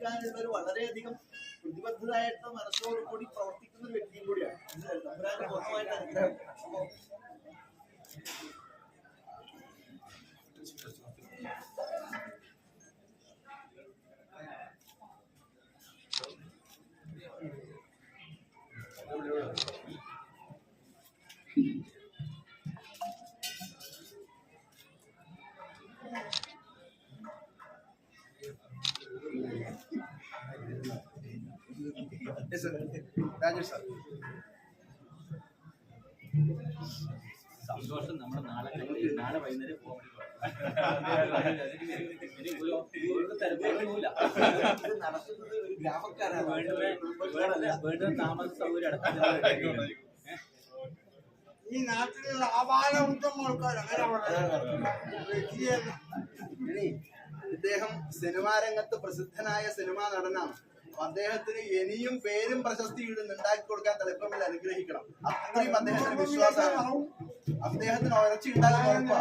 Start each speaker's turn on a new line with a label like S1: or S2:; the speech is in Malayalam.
S1: സഹായിക്കാനുള്ള ഒരു വളരെയധികം പ്രതിബദ്ധതായിട്ടുള്ള മനസ്സോട് കൂടി പ്രവർത്തിക്കുന്ന ഒരു വ്യക്തിയും കൂടിയാണ്? തമ്പുരാന്റെ പൂർണമായിട്ട് അനുഗ്രഹം
S2: സന്തോഷം നമ്മുടെ നാളെ നാളെ വൈകുന്നേരം പോകാൻ
S1: നടത്തുന്നത് ഒരു ഗ്രാമക്കാരാണ്
S2: വേണ്ടുന്ന താമസ സൗകര്യം അടക്കം
S3: ഈ നാട്ടിലുള്ള ആപാലവൃദ്ധം
S4: ഇനി ഇദ്ദേഹം സിനിമാ രംഗത്ത് പ്രസിദ്ധനായ സിനിമാ നടനാണ്. അദ്ദേഹത്തിന് ഇനിയും പേരും പ്രശസ്തിയും ഉണ്ടാക്കി കൊടുക്കാൻ തലപ്പമിൽ അനുഗ്രഹിക്കണം. അത്രയും അദ്ദേഹത്തിന് വിശ്വാസമാണ്. അദ്ദേഹത്തിന് ഉയർച്ച ഉണ്ടാകുന്ന